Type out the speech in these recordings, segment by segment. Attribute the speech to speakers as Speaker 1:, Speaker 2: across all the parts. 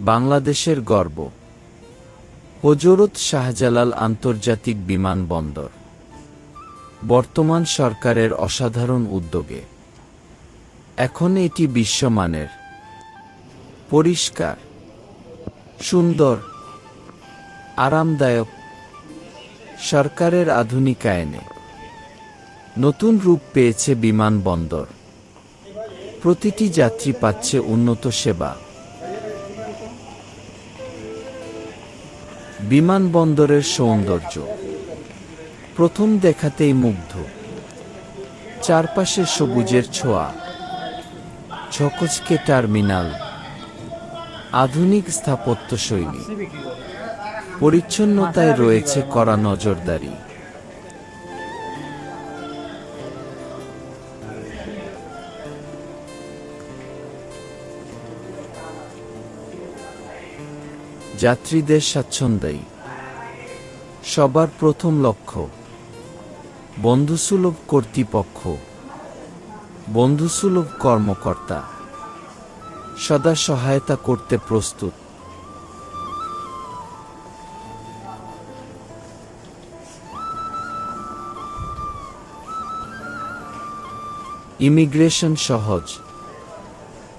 Speaker 1: বাংলাদেশের গর্ব। হজরত শাহজালাল আন্তর্জাতিক বিমানবন্দর বর্তমান সরকারের অসাধারণ উদ্যোগে। এখন এটি বিশ্বমানের। পরিষ্কার, সুন্দর, আরামদায়ক। সরকারের আধুনিকায়নে। নতুন রূপ পেয়েছে বিমানবন্দর প্রতিটি যাত্রী পাচ্ছে উন্নত সেবা। বিমানবন্দরের সৌন্দর্য। প্রথম দেখাতেই মুগ্ধ। চারপাশে সবুজের ছোঁয়া। ছকচকে টার্মিনাল। আধুনিক স্থাপত্যশৈলী। পরিচ্ছন্নতায় রয়েছে কড়া নজরদারি। যাত্রীদের স্বাচ্ছন্দ্যই। সবার প্রথম লক্ষ্য, বন্ধুসুলভ কর্তৃপক্ষ, বন্ধুসুলভ কর্মকর্তা। সদা সহায়তা করতে প্রস্তুত। ইমিগ্রেশন সহজ।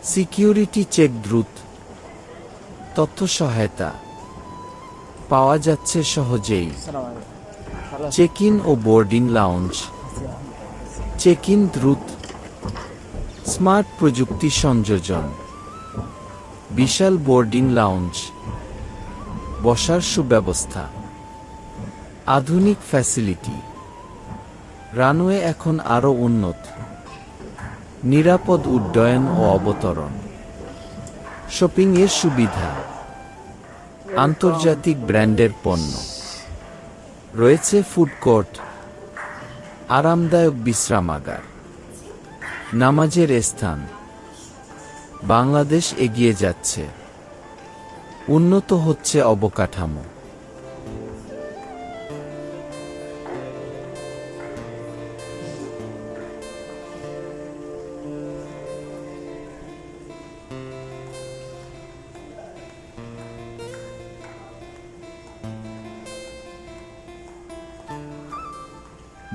Speaker 1: সিকিউরিটি চেক দ্রুত। তথ্য সহায়তা পাওয়া যাচ্ছে সহজেই। চেক ইন ও বোর্ডিং লাউঞ্জ। চেক ইন দ্রুত। স্মার্ট প্রযুক্তি সংযোজন। বিশাল বোর্ডিং লাউঞ্জ। বসার সুব্যবস্থা। আধুনিক ফ্যাসিলিটি। রানওয়ে এখন আরও উন্নত। নিরাপদ উড্ডয়ন ও অবতরণ। শপিংয়ের সুবিধা। আন্তর্জাতিক ব্র্যান্ডের পণ্য। রয়েছে ফুড কোর্ট আরামদায়ক বিশ্রামাগার, নামাজের স্থান। বাংলাদেশ এগিয়ে যাচ্ছে। উন্নত হচ্ছে অবকাঠামো।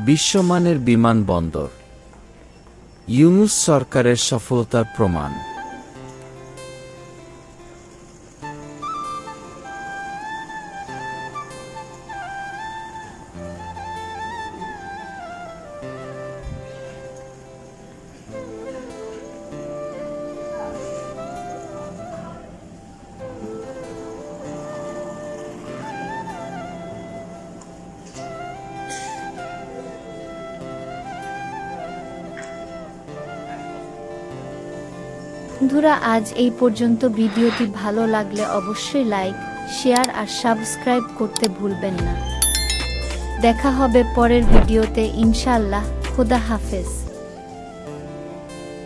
Speaker 1: বিশ্বমানের বিমানবন্দর ইউনুস সরকারের সফলতার প্রমাণ।
Speaker 2: বন্ধুরা, আজ এই পর্যন্ত। ভিডিওটি ভালো লাগলে অবশ্যই লাইক, শেয়ার আর সাবস্ক্রাইব করতে ভুলবেন না। দেখা হবে পরের ভিডিওতে। ইনশাল্লাহ খুদা হাফেজ।